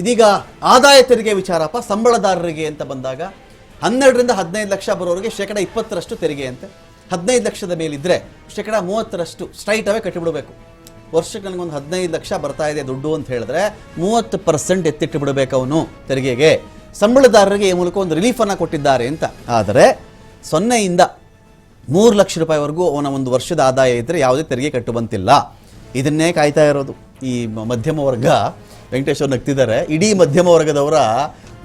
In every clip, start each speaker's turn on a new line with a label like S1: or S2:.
S1: ಇದೀಗ ಆದಾಯ ತೆರಿಗೆ ವಿಚಾರಪ್ಪ, ಸಂಬಳದಾರರಿಗೆ ಅಂತ ಬಂದಾಗ ಹನ್ನೆರಡರಿಂದ ಹದಿನೈದು ಲಕ್ಷ ಬರೋರಿಗೆ ಶೇಕಡ ಇಪ್ಪತ್ತರಷ್ಟು ತೆರಿಗೆ ಅಂತೆ. ಹದಿನೈದು ಲಕ್ಷದ ಮೇಲಿದ್ದರೆ ಶೇಕಡ ಮೂವತ್ತರಷ್ಟು ಸ್ಟ್ರೈಟ್ ಅವೇ ಕಟ್ಟಿಬಿಡಬೇಕು. ವರ್ಷಕ್ಕೆ ನನಗೊಂದು ಹದಿನೈದು ಲಕ್ಷ ಬರ್ತಾ ಇದೆ ದುಡ್ಡು ಅಂತ ಹೇಳಿದ್ರೆ ಮೂವತ್ತು ಪರ್ಸೆಂಟ್ ಎತ್ತಿಟ್ಟು ಬಿಡಬೇಕು ಅವನು ತೆರಿಗೆಗೆ. ಸಂಬಳದಾರರಿಗೆ ಈ ಮೂಲಕ ಒಂದು ರಿಲೀಫನ್ನು ಕೊಟ್ಟಿದ್ದಾರೆ ಅಂತ. ಆದರೆ ಸೊನ್ನೆಯಿಂದ ಮೂರು ಲಕ್ಷ ರೂಪಾಯಿವರೆಗೂ ಅವನ ಒಂದು ವರ್ಷದ ಆದಾಯ ಇದ್ದರೆ ಯಾವುದೇ ತೆರಿಗೆ ಕಟ್ಟುವಂತಿಲ್ಲ ಇದನ್ನೇ ಕಾಯ್ತಾ ಇರೋದು ಈ ಮಧ್ಯಮ ವರ್ಗ. ವೆಂಕಟೇಶ್ ಅವ್ರು ನಗ್ತಿದ್ದಾರೆ. ಇಡೀ ಮಧ್ಯಮ ವರ್ಗದವರ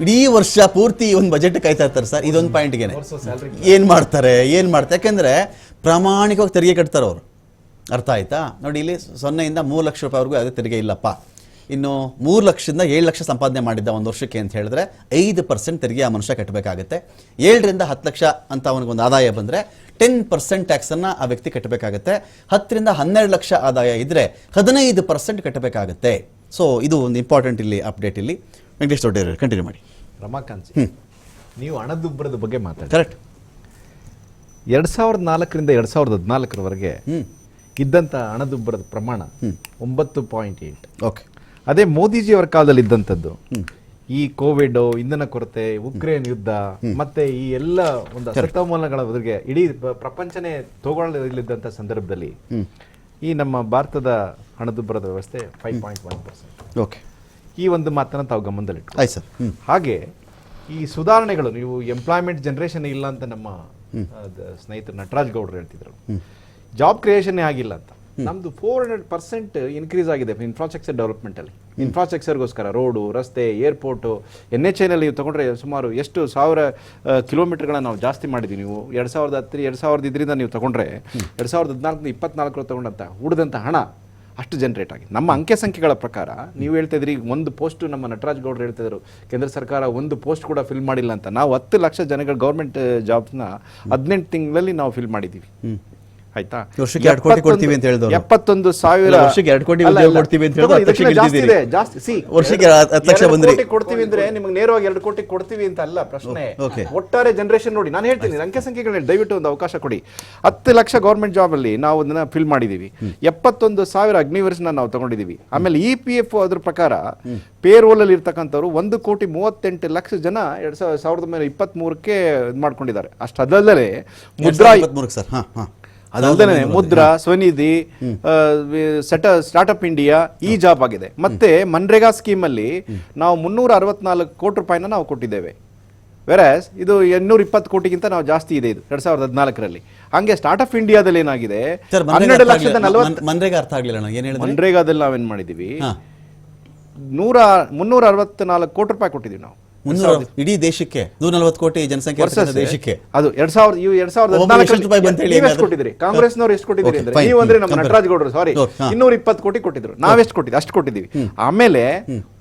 S1: ಇಡೀ ವರ್ಷ ಪೂರ್ತಿ ಒಂದು ಬಜೆಟ್ ಕಾಯ್ತಾ ಇರ್ತಾರೆ ಸರ್. ಇದೊಂದು ಪಾಯಿಂಟ್ಗೆ ಏನು ಮಾಡ್ತಾರೆ ಏನು ಮಾಡ್ತಾರೆ? ಯಾಕೆಂದರೆ ಪ್ರಾಮಾಣಿಕವಾಗಿ ತೆರಿಗೆ ಕಟ್ತಾರೆ ಅವರು. ಅರ್ಥ ಆಯ್ತಾ? ನೋಡಿ ಇಲ್ಲಿ ಸೊನ್ನೆಯಿಂದ ಮೂರು ಲಕ್ಷ ರೂಪಾಯಿವರೆಗೂ ಯಾವುದೇ ತೆರಿಗೆ ಇಲ್ಲಪ್ಪ. ಇನ್ನು ಮೂರು ಲಕ್ಷದಿಂದ ಏಳು ಲಕ್ಷ ಸಂಪಾದನೆ ಮಾಡಿದ್ದ ಒಂದು ವರ್ಷಕ್ಕೆ ಅಂತ ಹೇಳಿದ್ರೆ ಐದು ಪರ್ಸೆಂಟ್ ತೆರಿಗೆ ಆ ಮನುಷ್ಯ ಕಟ್ಟಬೇಕಾಗುತ್ತೆ ಏಳರಿಂದ ಹತ್ತು ಲಕ್ಷ ಅಂತ ಅವನಿಗೊಂದು ಆದಾಯ ಬಂದರೆ ಟೆನ್ ಪರ್ಸೆಂಟ್ ಟ್ಯಾಕ್ಸನ್ನು ಆ ವ್ಯಕ್ತಿ ಕಟ್ಟಬೇಕಾಗುತ್ತೆ ಹತ್ತರಿಂದ ಹನ್ನೆರಡು ಲಕ್ಷ ಆದಾಯ ಇದ್ದರೆ ಹದಿನೈದು ಪರ್ಸೆಂಟ್ ಕಟ್ಟಬೇಕಾಗುತ್ತೆ ಸೊ ಇದು ಒಂದು ಇಂಪಾರ್ಟೆಂಟ್ ಇಲ್ಲಿ ಅಪ್ಡೇಟ್ ಇಲ್ಲಿ. ವೆಂಕಟೇಶ್ ದೊಡ್ಡ ಕಂಟಿನ್ಯೂ ಮಾಡಿ.
S2: ರಮಾಕಾಂತ್ ನೀವು ಹಣದುಬ್ಬರದ ಬಗ್ಗೆ ಮಾತಾಡಿ.
S1: ಕರೆಕ್ಟ್
S2: ಎರಡ್ ಸಾವಿರದ ನಾಲ್ಕರಿಂದ ಎರಡ್ ಸಾವಿರದ ಹದಿನಾಲ್ಕರವರೆಗೆ ಇದ್ದಂಥ ಹಣದುಬ್ಬರದ ಪ್ರಮಾಣ ಒಂಬತ್ತು ಪಾಯಿಂಟ್ ಏಟ್.
S1: ಓಕೆ
S2: ಅದೇ ಮೋದಿಜಿಯವರ ಕಾಲದಲ್ಲಿ ಇದ್ದಂಥದ್ದು ಈ ಕೋವಿಡ್ ಇಂಧನ ಕೊರತೆ ಉಕ್ರೇನ್ ಯುದ್ಧ ಮತ್ತೆ ಈ ಎಲ್ಲ ಒಂದು ಅಸತೋಮೂಲಗಳ ಬದಲಿಗೆ ಇಡೀ ಪ್ರ- ಪ್ರಪಂಚನೇ ತಗೊಳ್ಳಲಿದ್ದಂಥ ಸಂದರ್ಭದಲ್ಲಿ ಈ ನಮ್ಮ ಭಾರತದ ಹಣದುಬ್ಬರದ ವ್ಯವಸ್ಥೆ five point one percent
S1: okay
S2: ಈ ಒಂದು ಮಾತನ್ನು ತಾವು ಗಮನದಲ್ಲಿಟ್ಟು
S1: ಆಯ್ತು ಸರ್.
S2: ಹಾಗೆ ಈ ಸುಧಾರಣೆಗಳು ನೀವು ಎಂಪ್ಲಾಯ್ಮೆಂಟ್ ಜನರೇಷನ್ ಇಲ್ಲ ಅಂತ ನಮ್ಮ ಸ್ನೇಹಿತರು ನಟರಾಜ್ ಗೌಡ್ರು ಹೇಳ್ತಿದ್ರು. ಜಾಬ್ ಕ್ರಿಯೇಷನ್ ಆಗಿಲ್ಲ ಅಂತ. ನಮ್ದು ಫೋರ್ ಹಂಡ್ರೆಡ್ ಪರ್ಸೆಂಟ್ ಇನ್ಕ್ರೀಸ್ ಆಗಿದೆ ಇನ್ಫ್ರಾಸ್ಟ್ರಕ್ಚರ್ ಡೆವಲಪ್ಮೆಂಟ್ ಅಲ್ಲಿ. ಇನ್ಫ್ರಾಸ್ಟ್ರಕ್ಚರ್ಗೋಸ್ಕರ ರೋಡು ರಸ್ತೆ ಏರ್ಪೋರ್ಟು ಎನ್ ಎಚ್ ಐನಲ್ಲಿ ನೀವು ತೊಗೊಂಡ್ರೆ ಸುಮಾರು ಎಷ್ಟು ಸಾವಿರ ಕಿಲೋಮೀಟರ್ಗಳನ್ನ ನಾವು ಜಾಸ್ತಿ ಮಾಡಿದ್ವಿ ನೀವು. ಎರಡು ಸಾವಿರದ ಹತ್ತು ಎರಡು ಸಾವಿರದ ಇದರಿಂದ ನೀವು ತೊಗೊಂಡ್ರೆ ಎರಡು ಸಾವಿರದ ಹದಿನಾಲ್ಕು ಇಪ್ಪತ್ನಾಲ್ಕರ ತಗೊಂಡಂತ ಉಳಿದಂಥ ಹಣ ಅಷ್ಟು ಜನರೇಟ್ ಆಗಿ ನಮ್ಮ ಅಂಕೆ ಸಂಖ್ಯೆಗಳ ಪ್ರಕಾರ ನೀವು ಹೇಳ್ತಾ ಇದ್ರಿ ಒಂದು ಪೋಸ್ಟ್ ನಮ್ಮ ನಟರಾಜ್ ಗೌಡ್ರು ಹೇಳ್ತಾ ಇದ್ರು ಕೇಂದ್ರ ಸರ್ಕಾರ ಒಂದು ಪೋಸ್ಟ್ ಕೂಡ ಫಿಲ್ ಮಾಡಿಲ್ಲ ಅಂತ. ನಾವು ಹತ್ತು ಲಕ್ಷ ಜನಗಳ ಗೌರ್ಮೆಂಟ್ ಜಾಬ್ಸ್ನ ಹದಿನೆಂಟು ತಿಂಗಳಲ್ಲಿ ನಾವು ಫಿಲ್ ಮಾಡಿದ್ದೀವಿ ಆಯ್ತಾ?
S1: ವರ್ಷಕ್ಕೆ ಎರಡು ಕೋಟಿ ಕೊಡ್ತೀವಿ ಅಂತ ಹೇಳಿದ್ರು
S2: ಎಪ್ಪತ್ತೊಂದು ಸಾವಿರ
S1: ವರ್ಷಕ್ಕೆ ಎರಡು ಕೋಟಿ ಕೊಡ್ತೀವಿ ಅಂತ ಹೇಳಿದ್ರು,
S2: ಜಾಸ್ತಿ. ಇದೆ, ಜಾಸ್ತಿ. ಸಿ
S1: ವರ್ಷಕ್ಕೆ ಹತ್ತು ಲಕ್ಷ ಬಂದ್ರೆ.
S2: ಕೊಡ್ತೀವಿ ಅಂದ್ರೆ ನಿಮ್ಗೆ ನೇರವಾಗಿ ಎರಡು ಕೋಟಿ ಕೊಡ್ತೀವಿ ಅಂತ ಅಲ್ಲ ಪ್ರಶ್ನೆ. ಒಟ್ಟಾರೆ ಜನರೇಷನ್ ನೋಡಿ ನಾನು ಹೇಳ್ತೀನಿ ಅಂಕೆ ಹೇಳಿ ದಯವಿಟ್ಟು ಒಂದು ಅವಕಾಶ ಕೊಡಿ. ಹತ್ತು ಲಕ್ಷ ಗೌರ್ಮೆಂಟ್ ಜಾಬ್ ಅಲ್ಲಿ ನಾವು ಅದನ್ನ ಫಿಲ್ ಮಾಡಿದೀವಿ. ಎಪ್ಪತ್ತೊಂದು ಸಾವಿರ ಅಗ್ನಿವರ್ಸ್ನ ನಾವು ತಗೊಂಡಿದೀವಿ. ಆಮೇಲೆ ಇ ಪಿ ಎಫ್ ಅದ್ರ ಪ್ರಕಾರ ಪೇರೋಲ್ ಅಲ್ಲಿ ಇರ್ತಕ್ಕಂಥವ್ರು ಒಂದು ಕೋಟಿ ಮೂವತ್ತೆಂಟು ಲಕ್ಷ ಜನ ಎರಡ್ ಸಾವಿರದ ಸಾವಿರದ ಮೇಲೆ ಇಪ್ಪತ್ತ್ ಮೂರಕ್ಕೆ ಇದು ಮಾಡ್ಕೊಂಡಿದ್ದಾರೆ ಅಷ್ಟು ಅದಲ್ಲದೆ ಮುದ್ರಾ
S1: ಸರ್ ಹಾಂ ಹಾಂ.
S2: ಅದಲ್ಲದೆ ಮುದ್ರಾ ಸ್ವನಿಧಿ ಸೆಟ ಸ್ಟಾರ್ಟ್ಅಪ್ ಇಂಡಿಯಾ ಈ ಜಾಬ್ ಆಗಿದೆ. ಮತ್ತೆ ಮನ್ರೇಗಾ ಸ್ಕೀಮ್ ಅಲ್ಲಿ ನಾವು ಮುನ್ನೂರ ಅರವತ್ನಾಲ್ಕು ಕೋಟಿ ರೂಪಾಯಿನ ನಾವು ಕೊಟ್ಟಿದ್ದೇವೆ. ವೆರಾಸ್ ಇದು ಎನ್ನೂರ ಇಪ್ಪತ್ತು ಕೋಟಿಗಿಂತ ನಾವು ಜಾಸ್ತಿ ಇದೆ ಇದು ಎರಡ್ ಸಾವಿರದ ಹದಿನಾಲ್ಕರಲ್ಲಿ. ಹಂಗೆ ಸ್ಟಾರ್ಟ್ಅಪ್ ಇಂಡಿಯಾದಲ್ಲಿ ಏನಾಗಿದೆ? ಹನ್ನೆರಡು ಲಕ್ಷದ ನಲವತ್ತು
S1: ಮನ್ರೇಗ ಅರ್ಥ ಆಗಲಿಲ್ಲ
S2: ಮನ್ರೇಗಾದಲ್ಲಿ ನಾವೇನ್ ಮಾಡಿದೀವಿ ನೂರ ಮುನ್ನೂರ ಅರವತ್ನಾಲ್ಕು ಕೋಟಿ ರೂಪಾಯಿ ಕೊಟ್ಟಿದ್ದೀವಿ ನಾವು.
S1: ಮುನ್ನೂರ ಇಡೀ ದೇಶಕ್ಕೆ ನೂರ ನಲವತ್ತು ಕೋಟಿ ಜನಸಂಖ್ಯೆ ದೇಶಕ್ಕೆ.
S2: ಅದು ಎರಡ್ ಸಾವಿರದ ಇವು ಎರಡ್ ಸಾವಿರದ
S1: ಒಬ್ಬ ಎಷ್ಟು
S2: ನೀವು? ಕೊಟ್ಟಿದ್ರಿ ಕಾಂಗ್ರೆಸ್ನವ್ರು ಎಷ್ಟು ಕೊಟ್ಟಿದ್ರಿ ಅಂದ್ರೆ ನೀವು ಅಂದ್ರೆ ನಮ್ಮ ನಟರಾಜ್ ಗೌಡ್ರು ಸಾರಿ. ಇನ್ನೂರ ಇಪ್ಪತ್ತು ಕೋಟಿ ಕೊಟ್ಟಿದ್ರು. ನಾವೆಷ್ಟು ಕೊಟ್ಟಿದ್ವಿ ಅಷ್ಟು ಕೊಟ್ಟಿದ್ದೀವಿ. ಆಮೇಲೆ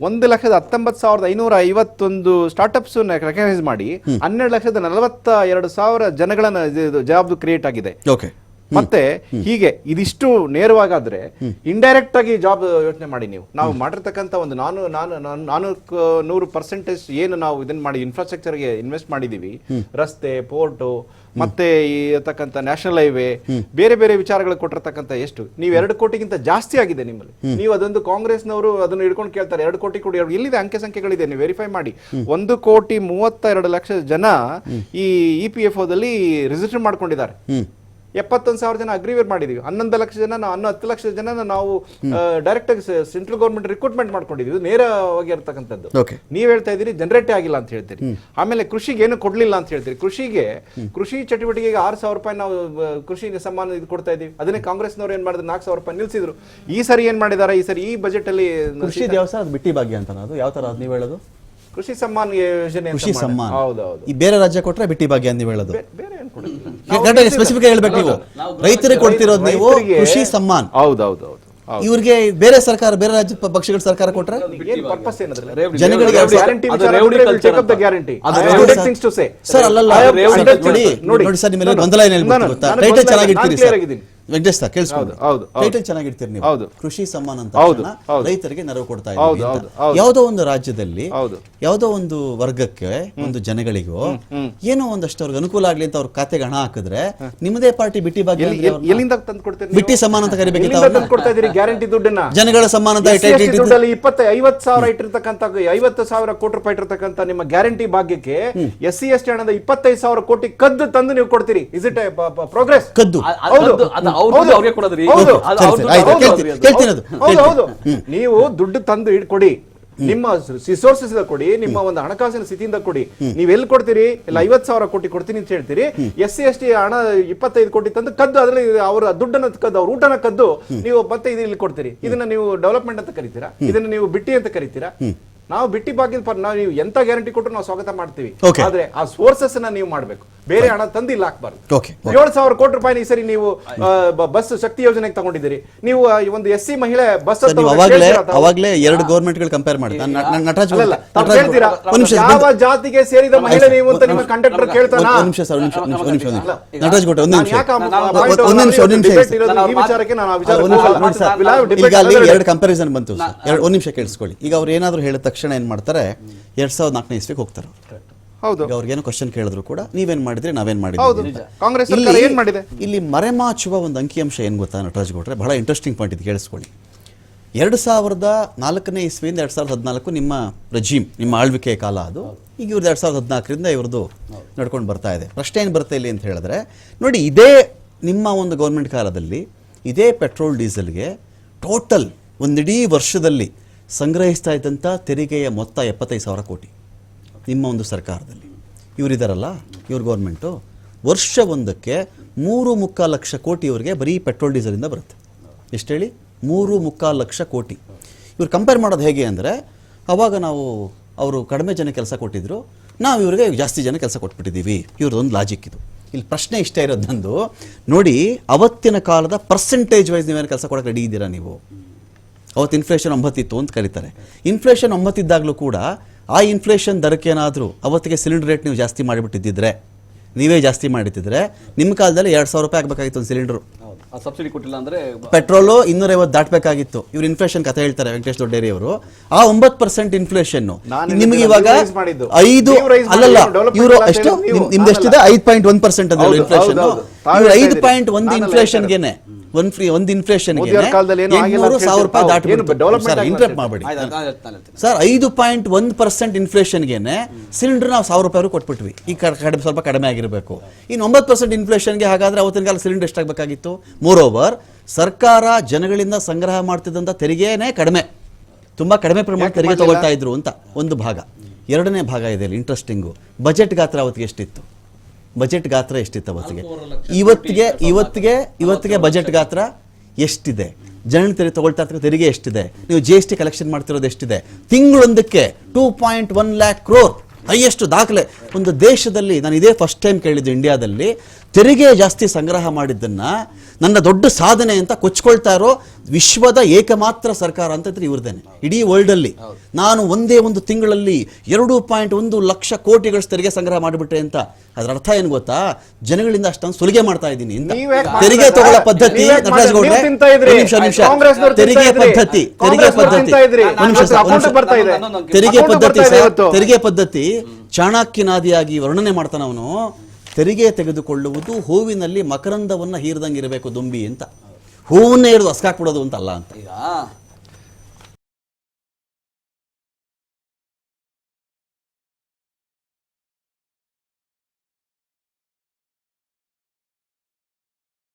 S2: ಒಂದು ಲಕ್ಷದ ಹತ್ತೊಂಬತ್ತು ಸಾವಿರದ ಐನೂರ ಐವತ್ತೊಂದು ಸ್ಟಾರ್ಟ್ಅಪ್ಸ್ ರೆಕಗ್ನೈಸ್ ಮಾಡಿ ಹನ್ನೆರಡು ಲಕ್ಷದ ನಲವತ್ತ ಎರಡು ಸಾವಿರ ಜನಗಳನ್ನ ಜಾಬ್ ಕ್ರಿಯೇಟ್ ಆಗಿದೆ. ಮತ್ತೆ ಹೀಗೆ ಇದಿಷ್ಟು ನೇರವಾಗಾದ್ರೆ ಇಂಡೈರೆಕ್ಟ್ ಆಗಿ ಜಾಬ್ ಯೋಚನೆ ಮಾಡಿ ನೀವು. ನಾವು ಮಾಡಿರ್ತಕ್ಕಂಥ ಒಂದು ನಾನು ನಾನು ನಾನು- ನಾನು ಕ- ನೂರು ಪರ್ಸೆಂಟೇಜ್ ಏನು ನಾವು ಇದನ್ನ ಮಾಡಿ ಇನ್ಫ್ರಾಸ್ಟ್ರಕ್ಚರ್ಗೆ ಇನ್ವೆಸ್ಟ್ ಮಾಡಿದೀವಿ. ರಸ್ತೆ ಪೋರ್ಟು ಮತ್ತೆ ಇರತಕ್ಕಂಥ ನ್ಯಾಷನಲ್ ಹೈವೇ ಬೇರೆ ಬೇರೆ ವಿಚಾರಗಳು ಕೊಟ್ಟಿರ್ತಕ್ಕಂಥ ಎಷ್ಟು? ನೀವು ಎರಡು ಕೋಟಿಗಿಂತ ಜಾಸ್ತಿ ಆಗಿದೆ ನಿಮ್ಮಲ್ಲಿ. ನೀವು ಅದೊಂದು ಕಾಂಗ್ರೆಸ್ನವರು ಅದನ್ನು ಹಿಡ್ಕೊಂಡು ಕೇಳ್ತಾರೆ ಎರಡು ಕೋಟಿ ಕೊಡಿ ಎಲ್ಲಿದೆ ಅಂಕೆ ಸಂಖ್ಯೆಗಳಿದೆ ನೀವು ವೆರಿಫೈ ಮಾಡಿ. ಒಂದು ಕೋಟಿ ಮೂವತ್ತ ಎರಡು ಲಕ್ಷ ಜನ ಈ ಇ ಪಿ ಎಫ್ ಓದಲ್ಲಿ ರಿಜಿಸ್ಟರ್ ಮಾಡ್ಕೊಂಡಿದ್ದಾರೆ. ಎಪ್ಪತ್ತೊಂದು ಸಾವಿರ ಜನ ಅಗ್ರಿವೇರ್ ಮಾಡಿದೀವಿ. ಹನ್ನೊಂದು ಲಕ್ಷ ಜನ ನಾವು ಹನ್ನೊ ಹತ್ತು ಲಕ್ಷ ಜನ ನಾವು ಡೈರೆಕ್ಟ್ ಆಗಿ ಸೆಂಟ್ರಲ್ ಗೌರ್ಮೆಂಟ್ ರಿಕ್ರೂಟ್ಮೆಂಟ್ ಮಾಡ್ಕೊಂಡಿದ್ದೀವಿ ಇದು ನೇರವಾಗಿ ಇರ್ತಕ್ಕಂಥದ್ದು. ನೀವು ಹೇಳ್ತಾ ಇದ್ದೀರಿ ಜನರೇಟ್ ಆಗಿಲ್ಲ ಅಂತ ಹೇಳ್ತೀರಿ. ಆಮೇಲೆ ಕೃಷಿಗೆ ಏನು ಕೊಡಲಿಲ್ಲ ಅಂತ ಹೇಳ್ತೀರಿ. ಕೃಷಿಗೆ ಕೃಷಿ ಚಟುವಟಿಕೆಗೆ ಆರು ಸಾವಿರ ರೂಪಾಯಿ ನಾವು ಕೃಷಿ ಸಮ್ಮಾನ ಇದು ಕೊಡ್ತಾ ಇದೀವಿ. ಅದನ್ನೇ ಕಾಂಗ್ರೆಸ್ನವ್ರು ಏನ್ ಮಾಡಿದ್ರು? ನಾಲ್ಕು ಸಾವಿರ ರೂಪಾಯಿ ನಿಲ್ಸಿದ್ರು. ಈ ಸರಿ ಏನ್ ಮಾಡಿದ್ದಾರೆ ಈ ಸರಿ ಈ ಬಜೆಟ್ ಅಲ್ಲಿ
S1: ಕೃಷಿ ದೇವಸ್ಥಾನ ಅದು ಬಿಟ್ಟಿ ಭಾಗ್ಯ ಅಂತ ಅದು? ಯಾವ ತರ ನೀವು ಹೇಳೋದು?
S2: ಕೃಷಿ ಸಮ್ಮಾನ್ ಯೋಜನೆ
S1: ಕೃಷಿ ಸಮ್ಮಾನ್.
S2: ಹೌದೌದು.
S1: ಈ ಬೇರೆ ರಾಜ್ಯ ಕೊಟ್ಟರೆ ಬಿಟ್ಟಿ ಭಾಗ್ಯ ಅಂತ ನೀವು ಹೇಳೋದು.
S2: ಬೇರೆ
S1: ಕರೆಕ್ಟಾಗಿ ಸ್ಪೆಸಿಫಿಕ್ ಹೇಳ್ಬೇಕು ನೀವು. ರೈತರಿಗೆ ಕೊಡ್ತಿರೋದು ನೀವು ಕೃಷಿ ಸಮ್ಮಾನ್.
S2: ಹೌದೌದೌದು ಹೌದು.
S1: ಇವ್ರಿಗೆ ಬೇರೆ ಸರ್ಕಾರ ಬೇರೆ ರಾಜ್ಯ ಪಕ್ಷಗಳ ಸರ್ಕಾರ ಕೊಟ್ರೆ?
S2: ಏನ್ ಪರ್ಪಸ್ ಏನದ್ರಲ್ಲಿ?
S1: ಜನಗಳಿಗೆ. ಸರ್ ಅಲ್ಲಲ್ಲ ಸರ್, ನೋಡಿ ನೋಡಿ ಸರ್ ನಿಮ್ಮಲ್ಲಿ ಗೊಂದಲ ಏನ್
S2: ನಾನು
S1: ಗೊತ್ತಾ
S2: ಗೊಂದಲ
S1: ಟೈಟಲ್ ವೆಂಕಟೇಶ್ ಸರ್ ಕೇಳಿಸ್ಕೊಂಡು. ಟೈಟಲ್ ಚೆನ್ನಾಗಿರ್ತೀರಿ ನೀವು. ಕೃಷಿ ಸಮ್ಮಾನ ಅಂತ. ರೈತರಿಗೆ ನೆರವು ಕೊಡ್ತಾ
S2: ಹೌದು,
S1: ಇದ್ದೀವಿ
S2: ಹೌದು,
S1: ಯಾವುದೋ ಒಂದು ರಾಜ್ಯದಲ್ಲಿ
S2: ಹೌದು.
S1: ಯಾವುದೋ ಒಂದು ವರ್ಗಕ್ಕೆ ಒಂದು ಜನಗಳಿಗೂ ಏನೋ ಒಂದಷ್ಟು ಅವ್ರಿಗೆ ಅನುಕೂಲ ಆಗ್ಲಿ ಅಂತ ಅವ್ರ ಖಾತೆಗೆ ಹಣ ಹಾಕಿದ್ರೆ ನಿಮ್ಮದೇ ಪಾರ್ಟಿ ಬಿಟ್ಟಿ ಬಗ್ಗೆ
S2: ಎಲ್ಲಿ- ಎಲ್ಲಿ- ಎಲ್ಲಿಂದ ತಂದು ಕೊಡ್ತೀರಿ
S1: ಬಿಟ್ಟಿ ಸಮ್ಮಾನ ಅಂತ ಅವ್ರನ್ನ?
S2: ತಂದು ಕೊಡ್ತಾ ಇದೀರಿ ಗ್ಯಾರಂಟಿ ದುಡ್ಡನ್ನ?
S1: ಜನಗಳ ಸಮ್ಮಾನ ಅಂತ
S2: ದುಡ್ಡಲ್ಲಿ ಇಪ್ಪತ್ತ ಐವತ್ತು ಸಾವಿರ ಇಟ್ಟಿರ್ತಕ್ಕಂಥ ಐವತ್ತು ಸಾವಿರ ಕೋಟಿ ರೂಪಾಯಿ ಇಟ್ಟಿರ್ತಕ್ಕಂಥ ನಿಮ್ಮ ಗ್ಯಾರಂಟಿ ಭಾಗ್ಯಕ್ಕೆ ಎಸ್ ಸಿ ಎಸ್ ಟಿ ಹಣದ ಇಪ್ಪತ್ತೈದು ಸಾವಿರ ಕೋಟಿ ಕದ್ದು ತಂದು ನೀವು ಕೊಡ್ತೀರಿ. ಇಸ್ ಇಟ್ ಪ್ರೋಗ್ರೆಸ್
S1: ಕದ್ದು.
S2: ಹೌದು.
S3: ಅವ್ರಿಗೆ ಕೊಡೋದ್ರಿ.
S2: ನೀವು ದುಡ್ಡು ತಂದು ಇಡ್ ಕೊಡಿ. ನಿಮ್ಮ ರಿಸೋರ್ಸಸ್ ಕೊಡಿ ನಿಮ್ಮ ಒಂದು ಹಣಕಾಸಿನ ಸ್ಥಿತಿಯಿಂದ ಕೊಡಿ. ನೀವ್ ಎಲ್ಲಿ ಕೊಡ್ತೀರಿ? ಇಲ್ಲ ಐವತ್ ಸಾವಿರ ಕೋಟಿ ಕೊಡ್ತೀನಿ ಅಂತ ಹೇಳ್ತೀರಿ. ಎಸ್ ಸಿ ಎಸ್ ಟಿ ಹಣ ಇಪ್ಪತ್ತೈದು ಕೋಟಿ ತಂದು ಕದ್ದು ಅದ್ರಲ್ಲಿ ಅವರ ದುಡ್ಡನ್ನ ಕದ್ದು ಅವ್ರ ಊಟನ ಕದ್ದು ನೀವು ಮತ್ತೆ ಇದು ಇಲ್ಲಿ ಕೊಡ್ತೀರಿ. ಇದನ್ನ ನೀವು ಡೆವಲಪ್ಮೆಂಟ್ ಅಂತ ಕರಿತೀರಾ? ಇದನ್ನ ನೀವು ಬಿಟ್ಟಿ ಅಂತ ಕರಿತೀರಾ? ನಾವು ಬಿಟ್ಟಿ ಬಾಕಿ ನಾವು ನೀವು ಎಂತ ಗ್ಯಾರಂಟಿ ಕೊಟ್ಟರು ನಾವು ಸ್ವಾಗತ ಮಾಡ್ತೀವಿ. ಆದ್ರೆ ಆ ಸೋರ್ಸಸ್ ನೀವು ಮಾಡ್ಬೇಕು. ಬೇರೆ ಹಣ ತಂದಿಲ್ಲ ಇಲ್ಲ ಹಾಕ್ಬಾರ್ದು
S1: ಓಕೆ
S2: ಏಳು ಸಾವಿರ ಕೋಟಿ ರೂಪಾಯಿ ಈ ಸರಿ ನೀವು ಬಸ್ ಶಕ್ತಿ ಯೋಜನೆಗೆ ತಗೊಂಡಿದ್ದೀರಿ. ನೀವು ಈ ಒಂದು ಎಸ್ ಸಿ ಮಹಿಳೆ ಬಸ್
S1: ಅವಾಗಲೇ ಅವಾಗಲೇ ಎರಡು ಗೌರ್ಮೆಂಟ್ ಕಂಪೇರ್? ಒಂದು ನಿಮಿಷ
S2: ಯಾವ ಜಾತಿಗೆ ಸೇರಿದ ಮಹಿಳೆ ನೀವು ಅಂತ ನಿಮ್ಮ ಕಂಡಕ್ಟರ್ ಕೇಳ್ತಾನ?
S1: ಒಂದು ನಿಮಿಷ ಸರ್ ಒಂದು ನಿಮಿಷ ನಿಮಿಷ ನಟರಾಜ್ ಒಂದು ನಿಮಿಷ. ಒಂದು ನಿಮಿಷ, ಒಂದು
S2: ಈ ವಿಚಾರಕ್ಕೆ ನಾನು
S1: ಈಗ ಅಲ್ಲಿ ಎರಡು ಕಂಪ್ಯಾರಿಸನ್ ಬಂತು ಒಂದು ನಿಮಿಷ ಕೇಳಿಸ್ಕೊಳ್ಳಿ. ಈಗ ಅವ್ರು ಏನಾದ್ರು ಹೇಳಿದ ತಕ್ಷಣ ಏನ್ ಮಾಡ್ತಾರೆ? ಎರಡ್ ಸಾವಿರದ ನಾಲ್ಕನೇ ಇಸ್ವಿಗೆ ಹೋಗ್ತಾರೆ ಅವ್ರು.
S2: ಹೌದು.
S1: ಅವ್ರಿಗೇನು ಕ್ವಶನ್ ಕೇಳಿದ್ರು ಕೂಡ ನೀವೇನ್ ಮಾಡಿದ್ರಿ ನಾವೇನ್ ಮಾಡಿದ್ರೆ
S2: ಕಾಂಗ್ರೆಸ್ ಏನ್ ಮಾಡಿದೆ?
S1: ಇಲ್ಲಿ ಮರೆಮಾಚುವ ಒಂದು ಅಂಕಿಅಂಶ ಏನು ಗೊತ್ತಾ ನಟರಾಜ್ ಗೌಡ್ರೆ? ಬಹಳ ಇಂಟ್ರೆಸ್ಟಿಂಗ್ ಪಾಯಿಂಟ್ ಇದು ಕೇಳಿಸ್ಕೊಳ್ಳಿ. ಎರಡು ಸಾವಿರದ ನಾಲ್ಕನೇ ಇಸ್ವಿಯಿಂದ ಎರಡು ಸಾವಿರದ ಹದಿನಾಲ್ಕು ನಿಮ್ಮ ರಜೀಮ್ ನಿಮ್ಮ ಆಳ್ವಿಕೆಯ ಕಾಲ ಅದು. ಈಗ ಇವ್ರದ್ದು ಎರಡು ಸಾವಿರದ ಹದಿನಾಲ್ಕರಿಂದ ಇವ್ರದ್ದು ನಡ್ಕೊಂಡು ಬರ್ತಾ ಇದೆ. ಪ್ರಶ್ನೆ ಏನು ಬರ್ತಾ ಇಲ್ಲಿ ಅಂತ ಹೇಳಿದ್ರೆ ನೋಡಿ ಇದೇ ನಿಮ್ಮ ಒಂದು ಗೌರ್ಮೆಂಟ್ ಕಾಲದಲ್ಲಿ ಇದೇ ಪೆಟ್ರೋಲ್ ಡೀಸೆಲ್ಗೆ ಟೋಟಲ್ ಒಂದಿಡೀ ವರ್ಷದಲ್ಲಿ ಸಂಗ್ರಹಿಸ್ತಾ ಇದ್ದಂಥ ತೆರಿಗೆಯ ಮೊತ್ತ ಎಪ್ಪತ್ತೈದು ಸಾವಿರ ಕೋಟಿ. ನಿಮ್ಮ ಒಂದು ಸರ್ಕಾರದಲ್ಲಿ. ಇವರಿದ್ದಾರಲ್ಲ ಇವ್ರ ಗೌರ್ಮೆಂಟು. ವರ್ಷ ಒಂದಕ್ಕೆ ಮೂರು ಮುಕ್ಕಾಲು ಲಕ್ಷ ಕೋಟಿ ಇವರಿಗೆ ಬರೀ ಪೆಟ್ರೋಲ್, ಡೀಸೆಲಿಂದ ಬರುತ್ತೆ. ಎಷ್ಟು ಹೇಳಿ? ಮೂರು ಮುಕ್ಕಾಲು ಲಕ್ಷ ಕೋಟಿ. ಇವ್ರು ಕಂಪೇರ್ ಮಾಡೋದು ಹೇಗೆ ಅಂದರೆ, ಅವಾಗ ನಾವು ಅವರು ಕಡಿಮೆ ಜನ ಕೆಲಸ ಕೊಟ್ಟಿದ್ರು, ನಾವು ಇವ್ರಿಗೆ ಜಾಸ್ತಿ ಜನ ಕೆಲಸ ಕೊಟ್ಬಿಟ್ಟಿದ್ದೀವಿ. ಇವ್ರದ್ದೊಂದು ಲಾಜಿಕ್ ಇದು. ಇಲ್ಲಿ ಪ್ರಶ್ನೆ ಇಷ್ಟ ಇರೋದು ನೋಡಿ, ಅವತ್ತಿನ ಕಾಲದ ಪರ್ಸೆಂಟೇಜ್ ವೈಸ್ ನೀವೇನು ಕೆಲಸ ಕೊಡೋಕೆ ರೆಡಿ ಇದ್ದೀರಾ ನೀವು? ಅವತ್ತು ಇನ್ಫ್ಲೇಷನ್ ಒಂಬತ್ತಿತ್ತು ಅಂತ ಕರೀತಾರೆ. ಇನ್ಫ್ಲೇಷನ್ ಒಂಬತ್ತಿದ್ದಾಗಲೂ ಕೂಡ ಆ ಇನ್ಫ್ಲೇಷನ್ ದರಕ್ಕೇನಾದರೂ ಅವತ್ತಿಗೆ ಸಿಲಿಂಡರ್ ರೇಟ್ ನೀವು ಜಾಸ್ತಿ ಮಾಡಿಬಿಟ್ಟಿದ್ದಿದ್ರೆ ನೀವೇ ಜಾಸ್ತಿ ಮಾಡಿಟ್ಟಿದ್ರೆ ನಿಮ್ಮ ಕಾಲದಲ್ಲಿ ಎರಡು ಸಾವಿರ ರೂಪಾಯಿ ಆಗಬೇಕಾಗಿತ್ತು ಒಂದು ಸಿಲಿಂಡರ್
S3: ಸಬ್ಸಿಡಿ ಕೊಟ್ಟಿಲ್ಲ ಅಂದರೆ
S1: ಪೆಟ್ರೋಲು ಇನ್ನೂರೈವತ್ತು ದಾಟಬೇಕಾಗಿತ್ತು. ಇವ್ರು ಇನ್ಫ್ಲೇಷನ್ ಕಥೆ ಹೇಳ್ತಾರೆ ವೆಂಕಟೇಶ್ ದೊಡ್ಡೇರಿ ಅವರು ಆ ಒಂಬತ್ತು ಪರ್ಸೆಂಟ್ ಇನ್ಫ್ಲೇಷನ್ ನಿಮಗೆ ಇವಾಗ. ಐದು ಅಲ್ಲಲ್ಲ ಇವರು ಎಷ್ಟು? ನಿಮ್ದು ಎಷ್ಟಿದೆ ಐದು ಪಾಯಿಂಟ್ ಒಂದು ಪರ್ಸೆಂಟ್ ಅಂದ್ರೆ ಇನ್ಫ್ಲೇಷನ್ ಐದು. ಪಾಯಿಂಟ್ ಒಂದು ಇನ್ಫ್ಲೇಷನ್ಗೆನೆ ಒಂದು ಫ್ರೀ ಒಂದು
S2: ಇನ್ಫ್ಲೇಷನ್
S1: ಸಾವಿರ ರೂಪಾಯಿ ಇಂಟ್ರಪ್ಟ್ ಮಾಡಬೇಡಿ. ಸರ್ ಐದು ಪಾಯಿಂಟ್ ಒಂದು ಪರ್ಸೆಂಟ್ ಇನ್ಫ್ಲೇಷನ್ಗೆ ಸಿಲಿಂಡರ್ ನಾವು ಸಾವಿರ ರೂಪಾಯಿ ಕೊಟ್ಬಿಟ್ವಿ. ಈ ಕಡೆ ಕಡಿಮೆ ಸ್ವಲ್ಪ ಕಡಿಮೆ ಆಗಿರಬೇಕು. ಇನ್ನು ಒಂಬತ್ತು ಪರ್ಸೆಂಟ್ ಇನ್ಫ್ಲೇಷನ್ಗೆ ಹಾಗಾದ್ರೆ ಅವತ್ತಿನ ಕಾಲ ಸಿಲಿಂಡರ್ ಎಷ್ಟಾಗಬೇಕಾಗಿತ್ತು? ಮೋರ್ ಓವರ್ ಸರ್ಕಾರ ಜನಗಳಿಂದ ಸಂಗ್ರಹ ಮಾಡ್ತಿದ್ದಂಥ ತೆರಿಗೆನೇ ಕಡಿಮೆ. ತುಂಬ ಕಡಿಮೆ ಪ್ರಮಾಣ ತೆರಿಗೆ? ತಗೊಳ್ತಾ ಇದ್ರು ಅಂತ ಒಂದು ಭಾಗ. ಎರಡನೇ ಭಾಗ ಇದೆ ಇಂಟ್ರೆಸ್ಟಿಂಗು ಬಜೆಟ್ ಗಾತ್ರ ಅವತ್ತಿಗೆ ಎಷ್ಟಿತ್ತು? ಬಜೆಟ್ ಗಾತ್ರ ಎಷ್ಟಿತ್ತು ಅವತ್ತಿಗೆ? ಇವತ್ತಿಗೆ ಇವತ್ತಿಗೆ ಇವತ್ತಿಗೆ ಬಜೆಟ್ ಗಾತ್ರ ಎಷ್ಟಿದೆ? ಜನರ ತೆರಿಗೆ ತಗೊಳ್ತಾ ಇರ್ತಕ್ಕ ತೆರಿಗೆ ಎಷ್ಟಿದೆ? ನೀವು ಜಿ ಎಸ್ ಟಿ ಕಲೆಕ್ಷನ್ ಮಾಡ್ತಿರೋದು ಎಷ್ಟಿದೆ? ತಿಂಗಳೊಂದಕ್ಕೆ two point one lakh crore highest ದಾಖಲೆ. ಒಂದು ದೇಶದಲ್ಲಿ ನಾನು ಇದೇ ಫಸ್ಟ್ ಟೈಮ್ ಕೇಳಿದ್ದು ಇಂಡಿಯಾದಲ್ಲಿ ತೆರಿಗೆ ಜಾಸ್ತಿ ಸಂಗ್ರಹ ಮಾಡಿದ್ದನ್ನು ನನ್ನ ದೊಡ್ಡ ಸಾಧನೆ ಅಂತ ಕೊಚ್ಕೊಳ್ತಾ ಇರೋ ವಿಶ್ವದ ಏಕಮಾತ್ರ ಸರ್ಕಾರ ಅಂತ ಇದ್ರೆ ಇವ್ರದೇನೆ ಇಡೀ ವರ್ಲ್ಡ್ ಅಲ್ಲಿ ನಾನು ಒಂದೇ ಒಂದು ತಿಂಗಳಲ್ಲಿ ಎರಡು ಪಾಯಿಂಟ್ ಒಂದು ಲಕ್ಷ ಕೋಟಿಗಳಷ್ಟು ತೆರಿಗೆ ಸಂಗ್ರಹ ಮಾಡಿಬಿಟ್ಟೆ ಅಂತ. ಅದರ ಅರ್ಥ ಏನು ಗೊತ್ತಾ? ಜನಗಳಿಂದ ಅಷ್ಟೊಂದು ಸುಲಿಗೆ ಮಾಡ್ತಾ ಇದ್ದೀನಿ ತೆರಿಗೆ ತಗೊಳ್ಳೋ ಪದ್ಧತಿ ನಿಮಿಷ ನಿಮಿಷ. ತೆರಿಗೆ ಪದ್ಧತಿ ತೆರಿಗೆ ಪದ್ಧತಿ. ತೆರಿಗೆ ಪದ್ಧತಿ. ತೆರಿಗೆ ಪದ್ಧತಿ ಚಾಣಕ್ಯನಾದಿಯಾಗಿ ವರ್ಣನೆ ಮಾಡ್ತಾನೆ ಅವನು. ತೆರಿಗೆ ತೆಗೆದುಕೊಳ್ಳುವುದು ಹೂವಿನಲ್ಲಿ ಮಕರಂದವನ್ನ ಹೀರದಂಗಿರಬೇಕು ಇರಬೇಕು ದುಂಬಿ ಅಂತ. ಹೂವನ್ನೇ ಹಿಡಿದು ಹಸ್ಕಾಕ್ಬಿಡೋದು ಅಂತಲ್ಲ ಅಂತ.
S3: ಈಗ